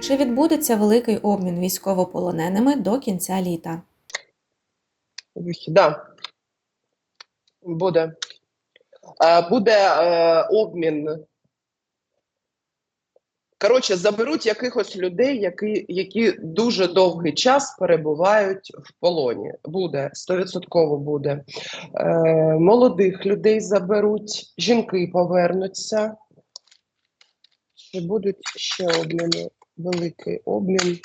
Чи відбудеться великий обмін військовополоненими до кінця літа? Да. Буде. Буде е, обмін. Коротше, заберуть якихось людей, які, які дуже довгий час перебувають в полоні. Буде, стовідсотково буде. Е, молодих людей заберуть, жінки повернуться. Чи будуть ще обміни? Великий обмін.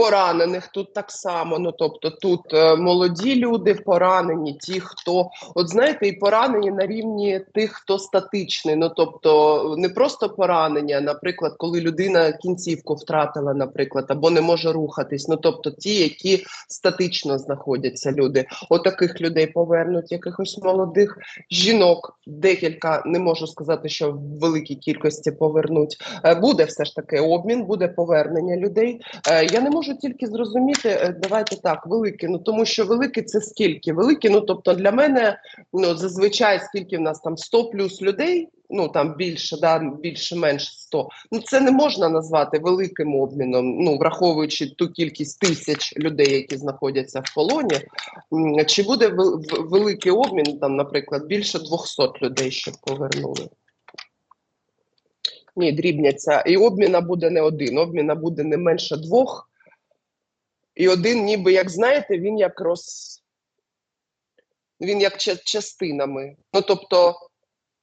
По- Поранених тут так само. Ну тобто, тут е, молоді люди поранені, ті, хто от знаєте, і поранені на рівні тих, хто статичний. Ну тобто, не просто поранення, наприклад, коли людина кінцівку втратила, наприклад, або не може рухатись. Ну тобто, ті, які статично знаходяться люди. Отаких людей повернуть, якихось молодих жінок. Декілька не можу сказати, що в великій кількості повернуть. Е, Буде все ж таки обмін, буде повернення людей. Е, Я не можу тільки зрозуміти, е, давайте так, великі. Ну тому що великі це скільки? Великі, ну тобто для мене ну зазвичай скільки в нас там 100 плюс людей. Ну там більше, да більше-менш 100. Ну це не можна назвати великим обміном. Ну враховуючи ту кількість тисяч людей, які знаходяться в полоні. Чи буде великий обмін, там, наприклад, більше 200 людей, щоб повернули? Ні, дрібняться. І обміна буде не один, обміна буде не менше двох. І один, ніби, як знаєте, він як роз... він як частинами. Ну, тобто,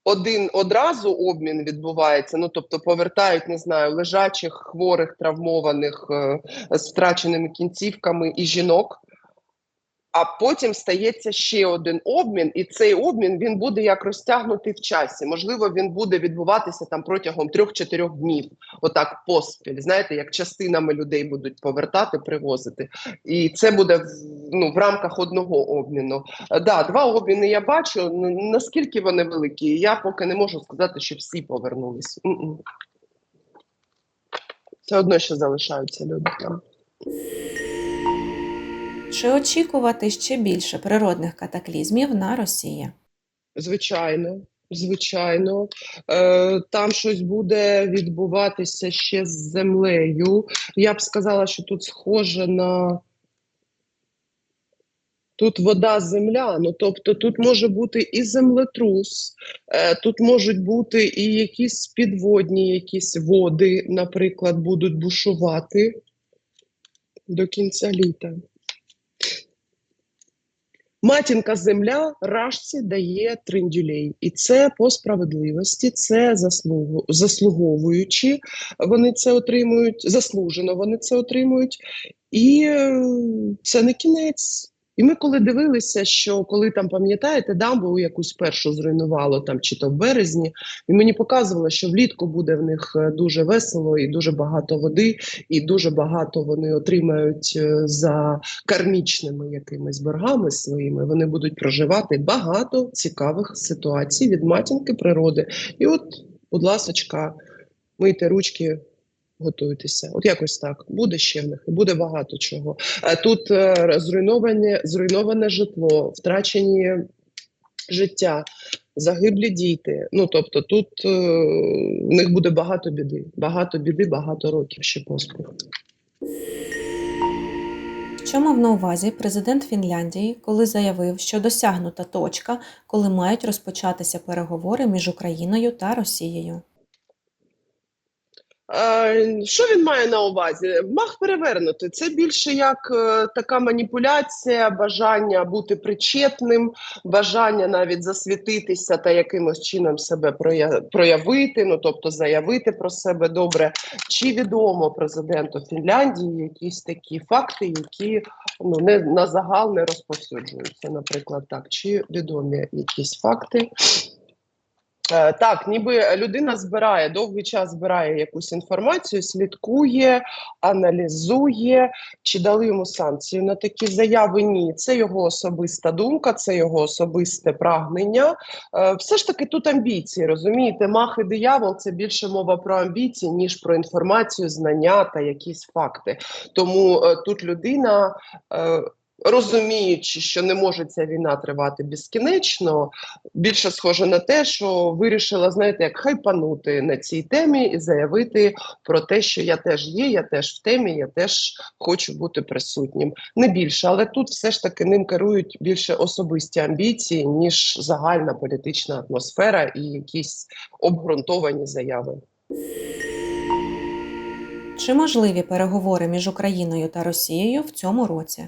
один одразу обмін відбувається, ну тобто повертають, не знаю, лежачих, хворих, травмованих е, з втраченими кінцівками і жінок. А потім стається ще один обмін, і цей обмін він буде як розтягнутий в часі. Можливо, він буде відбуватися там протягом трьох-чотирьох днів, отак поспіль. Знаєте, як частинами людей будуть повертати, привозити. І це буде ну, в рамках одного обміну. Да, два обміни я бачу. Наскільки вони великі, я поки не можу сказати, що всі повернулись. Все одно ще залишаються люди там. Чи очікувати ще більше природних катаклізмів на Росії? Звичайно, звичайно. Е, там щось буде відбуватися ще з землею. Я б сказала, що тут схоже на. Тут вода, земля, ну тобто тут може бути і землетрус, е, тут можуть бути і якісь підводні, якісь води, наприклад, будуть бушувати до кінця літа. Матінка земля рашці дає триндюлей, і це по справедливості, це заслугу, заслуговуючи, вони це отримують, заслужено вони це отримують, і е, це не кінець. І ми коли дивилися, що коли там пам'ятаєте, дамбу якусь першу зруйнувало там чи то в березні, і мені показувало, що влітку буде в них е, дуже весело і дуже багато води, і дуже багато вони отримають е, за кармічними якимись боргами своїми, вони будуть проживати багато цікавих ситуацій від матінки природи. І от, будь ласочка, мийте ручки. Готуйтеся, от якось так буде ще в них, буде багато чого. Е, Тут е, зруйноване, зруйноване житло, втрачені життя, загиблі діти. Ну тобто, тут е, в них буде багато біди, багато біди, багато років ще поспіль. Що мав на увазі президент Фінляндії, коли заявив, що досягнута точка, коли мають розпочатися переговори між Україною та Росією? Е, Що він має на увазі? Мах перевернути. Це більше як е, така маніпуляція, бажання бути причетним, бажання навіть засвітитися та якимось чином себе проя- проявити, ну тобто заявити про себе добре. Чи відомо президенту Фінляндії якісь такі факти, які ну не на загал не розповсюджуються, наприклад, так, чи відомі якісь факти? Е, Так, ніби людина збирає довгий час збирає якусь інформацію, слідкує, аналізує, чи дали йому санкцію на такі заяви. Ні, це його особиста думка, це його особисте прагнення. Е, Все ж таки тут амбіції, розумієте, мах і диявол це більше мова про амбіції, ніж про інформацію, знання та якісь факти. Тому е, тут людина. Розуміючи, що не може ця війна тривати безкінечно, більше схоже на те, що вирішила, знаєте, як хайпанути на цій темі і заявити про те, що я теж є, я теж в темі, я теж хочу бути присутнім. Не більше, але тут все ж таки ним керують більше особисті амбіції, ніж загальна політична атмосфера і якісь обґрунтовані заяви. Чи можливі переговори між Україною та Росією в цьому році?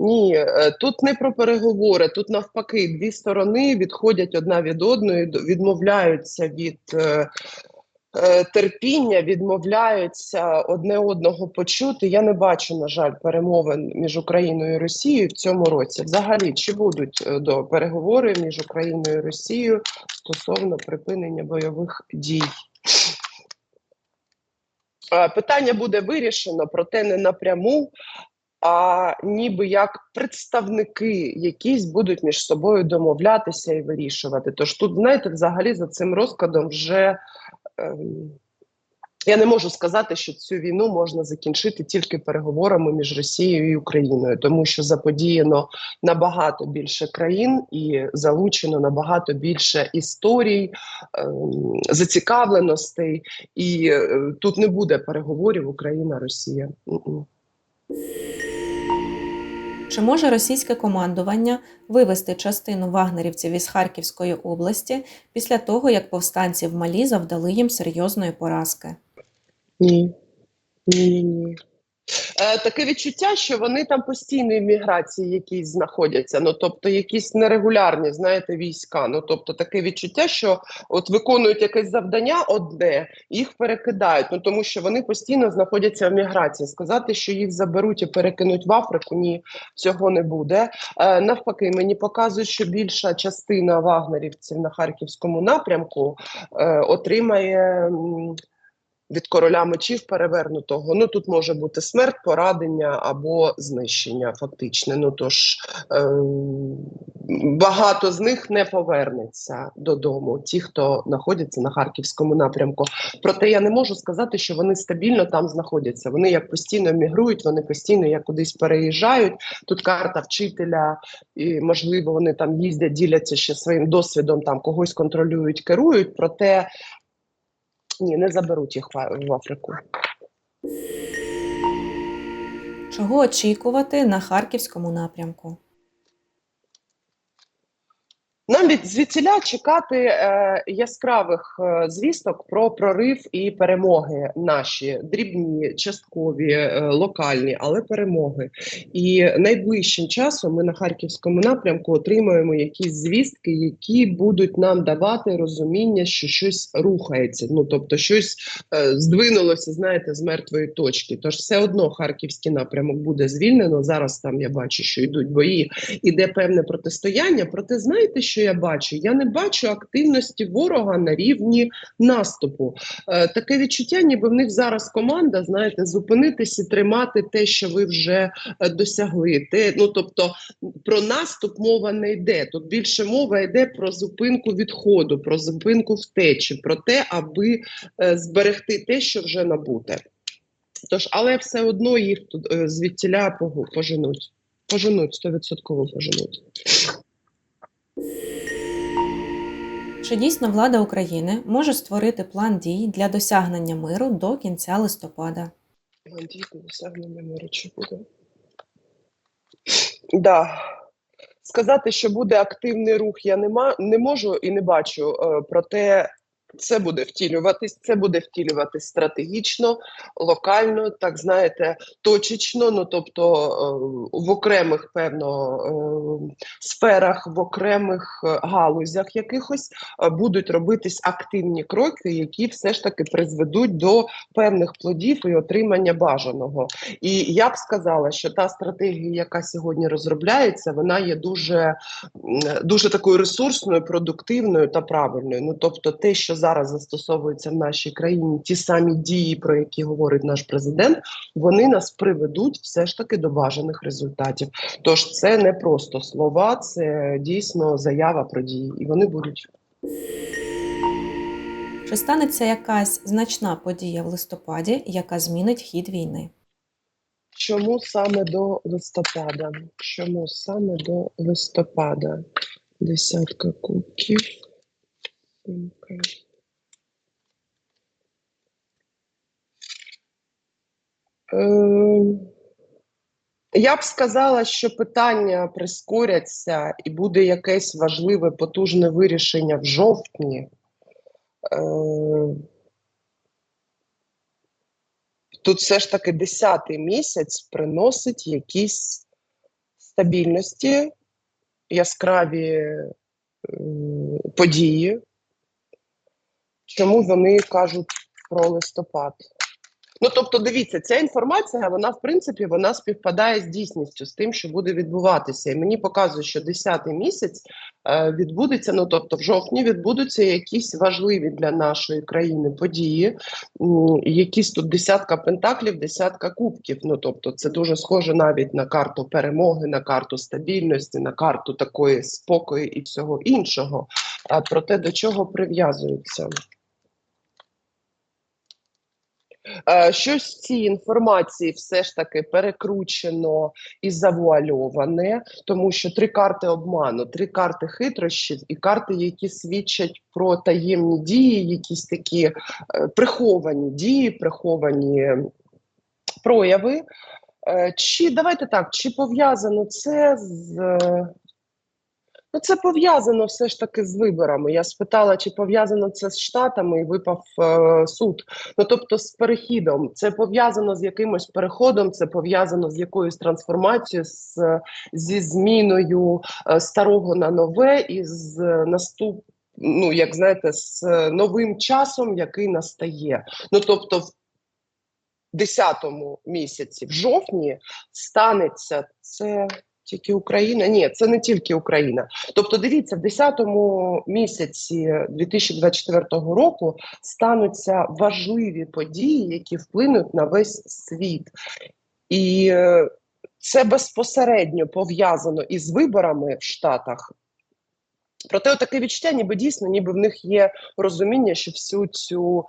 Ні, е, тут не про переговори, тут навпаки, дві сторони відходять одна від одної, відмовляються від е, е, терпіння, відмовляються одне одного почути. Я не бачу, на жаль, перемовин між Україною і Росією в цьому році. Взагалі, чи будуть до переговори між Україною і Росією стосовно припинення бойових дій? Питання буде вирішено, проте не напряму, а ніби як представники якісь будуть між собою домовлятися і вирішувати. Тож тут, знаєте, взагалі за цим розкладом вже ем, я не можу сказати, що цю війну можна закінчити тільки переговорами між Росією і Україною, тому що заподіяно набагато більше країн і залучено набагато більше історій, ем, зацікавленостей, і е, тут не буде переговорів Україна-Росія. Чи може російське командування вивести частину вагнерівців із Харківської області після того, як повстанці в Малі завдали їм серйозної поразки? Ні. Ні, ні. Е, таке відчуття, що вони там постійно в міграції якісь знаходяться, ну тобто якісь нерегулярні, знаєте, війська. Ну тобто таке відчуття, що от виконують якесь завдання одне, їх перекидають. Ну тому що вони постійно знаходяться в міграції. Сказати, що їх заберуть і перекинуть в Африку, ні, цього не буде. Е, навпаки, мені показують, що більша частина вагнерівців на харківському напрямку е, отримає. Від короля мечів перевернутого. Ну тут може бути смерть, порадення або знищення, фактичне. Ну тож е, багато з них не повернеться додому, ті, хто знаходяться на харківському напрямку. Проте я не можу сказати, що вони стабільно там знаходяться. Вони як постійно мігрують, вони постійно як кудись переїжджають. Тут карта вчителя, і можливо, вони там їздять, діляться ще своїм досвідом, там когось контролюють, керують. Проте ні, не заберуть їх в Африку. Чого очікувати на Харківському напрямку? Нам від звідсіля чекати е, яскравих е, звісток про прорив і перемоги наші дрібні, часткові, е, локальні, але перемоги. І найближчим часом ми на харківському напрямку отримаємо якісь звістки, які будуть нам давати розуміння, що щось рухається. Ну тобто, щось е, здвинулося, знаєте, з мертвої точки. Тож все одно харківський напрямок буде звільнено. Зараз там я бачу, що йдуть бої, іде певне протистояння. Проте знаєте, що я бачу? Я не бачу активності ворога на рівні наступу. Е, таке відчуття, ніби в них зараз команда, знаєте, зупинитися, тримати те, що ви вже е, досягли. Те, ну тобто про наступ мова не йде. Тут більше мова йде про зупинку відходу, про зупинку втечі, про те, аби е, зберегти те, що вже набуте. Тож, але все одно їх тут звідтіля поженуть. Поженуть, стовідсотково поженуть. Чи дійсно влада України може створити план дій для досягнення миру до кінця листопада? Дійсно, досягнення миру чи буде. Да. Сказати, що буде активний рух, я не, ма- не можу і не бачу. Е, проте це буде втілюватись, це буде втілюватись стратегічно, локально, так знаєте, точечно. Ну тобто е, в окремих певно е, сферах, в окремих е, галузях якихось будуть робитись активні кроки, які все ж таки призведуть до певних плодів і отримання бажаного. І я б сказала, що та стратегія, яка сьогодні розробляється, вона є дуже, дуже такою ресурсною, продуктивною та правильною. Ну тобто, те, що зараз застосовується в нашій країні, ті самі дії, про які говорить наш президент, вони нас приведуть все ж таки до бажаних результатів. Тож це не просто слова, це дійсно заява про дії, і вони будуть. Чи станеться якась значна подія в листопаді, яка змінить хід війни? Чому саме до листопада? Чому саме до листопада? Десятка кубків. Сімка. Ем, Я б сказала, що питання прискоряться і буде якесь важливе потужне вирішення в жовтні. Е, Тут все ж таки 10-й місяць приносить якісь стабільності, яскраві е, події. Чому вони кажуть про листопад? Ну, тобто, дивіться, ця інформація, вона в принципі вона співпадає з дійсністю, з тим, що буде відбуватися. І мені показує, що 10-й місяць е, відбудеться. Ну тобто, в жовтні відбудуться якісь важливі для нашої країни події, м, якісь тут десятка пентаклів, десятка кубків. Ну тобто, це дуже схоже навіть на карту перемоги, на карту стабільності, на карту такої спокою і всього іншого. А про те, до чого прив'язуються. Е, Щось в цій інформації все ж таки перекручено і завуальоване, тому що три карти обману, три карти хитрощів і карти, які свідчать про таємні дії, якісь такі е, приховані дії, приховані прояви. Е, Чи давайте так, чи пов'язано це з. Ну, це пов'язано все ж таки з виборами. Я спитала, чи пов'язано це з штатами, і випав е, суд. Ну тобто, з перехідом, це пов'язано з якимось переходом, це пов'язано з якоюсь трансформацією, з, зі зміною е, старого на нове і з наступ. Ну, як знаєте, з е, новим часом, який настає. Ну тобто, в 10-му місяці, в жовтні, станеться це тільки Україна? Ні, це не тільки Україна. Тобто, дивіться, в 10-му місяці 2024 року стануться важливі події, які вплинуть на весь світ. І е, це безпосередньо пов'язано із виборами в Штатах. Проте таке відчуття, ніби дійсно, ніби в них є розуміння, що всю цю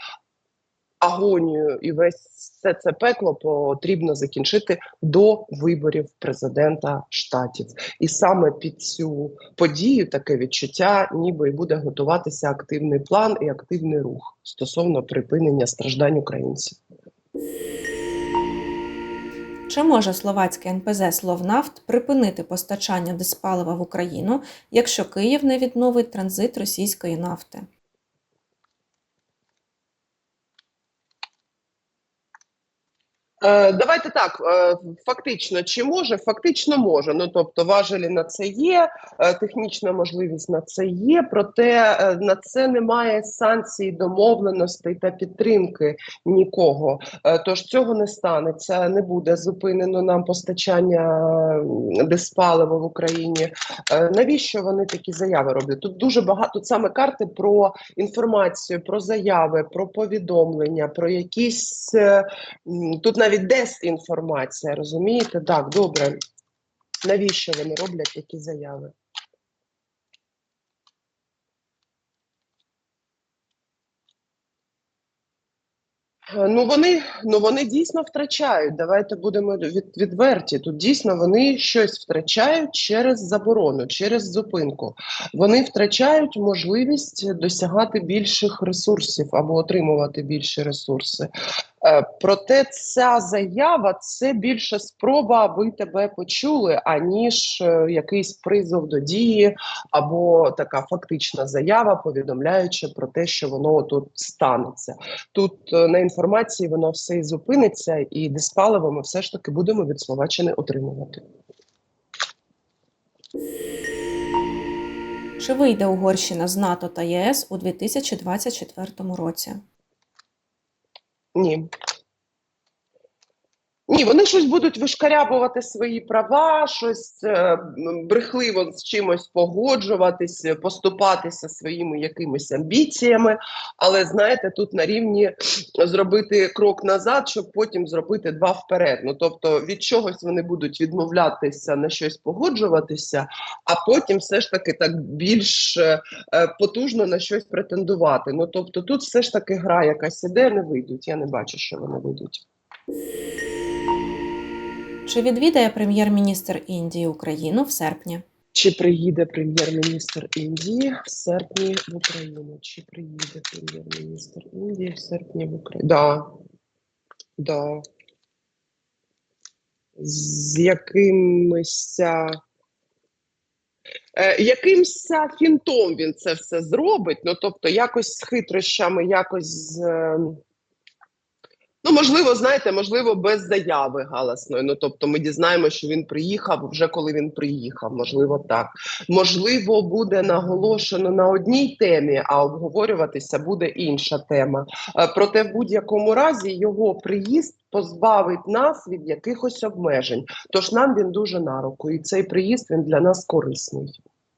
агонію і весь все це пекло потрібно закінчити до виборів президента штатів. І саме під цю подію таке відчуття, ніби і буде готуватися активний план і активний рух стосовно припинення страждань українців. Чи може словацьке НПЗ «Словнафт» припинити постачання диспалива в Україну, якщо Київ не відновить транзит російської нафти? Давайте так, е, фактично, чи може? Фактично може. Ну тобто, важелі на це є, е, технічна можливість на це є, проте е, на це немає санкцій, домовленостей та підтримки нікого. Е, Тож цього не станеться, не буде зупинено нам постачання диспалива в Україні. Е, Навіщо вони такі заяви роблять? Тут дуже багато тут саме карти про інформацію, про заяви, про повідомлення, про якісь. е, Тут навіть дезінформація, розумієте? Так, добре. Навіщо вони роблять такі заяви? Е, Ну вони, ну вони дійсно втрачають. Давайте будемо від, відверті. Тут дійсно вони щось втрачають через заборону, через зупинку. Вони втрачають можливість досягати більших ресурсів або отримувати більші ресурси. Е, Проте ця заява це більше спроба, аби тебе почули, аніж е, якийсь призов до дії або така фактична заява, повідомляючи про те, що воно тут станеться. Тут е, на інформації воно все і зупиниться, і диспаливо ми все ж таки будемо від Словаччини отримувати. Чи вийде Угорщина з НАТО та ЄС у 2024 році? Ні. Ні, вони щось будуть вишкарябувати свої права, щось е, брехливо з чимось погоджуватись, поступатися своїми якимись амбіціями. Але знаєте, тут на рівні зробити крок назад, щоб потім зробити два вперед. Ну тобто від чогось вони будуть відмовлятися на щось погоджуватися, а потім все ж таки так більш е, е, потужно на щось претендувати. Ну тобто, тут все ж таки гра якась іде, не вийдуть. Я не бачу, що вони вийдуть. Чи відвідає прем'єр-міністр Індії Україну в серпні? Чи приїде прем'єр-міністр Індії в серпні в Україну? Чи приїде прем'єр-міністр Індії в серпні в Україну? Да. Да. З якимось. Е, якимсь фінтом він це все зробить. Ну, тобто, якось з хитрощами, якось з. е, Ну, можливо, знаєте, можливо, без заяви галасної. Ну, тобто, ми дізнаємося, що він приїхав вже коли він приїхав. Можливо, так. Можливо, буде наголошено на одній темі, а обговорюватися буде інша тема. Е, Проте, в будь-якому разі, його приїзд позбавить нас від якихось обмежень. Тож нам він дуже на руку, і цей приїзд він для нас корисний.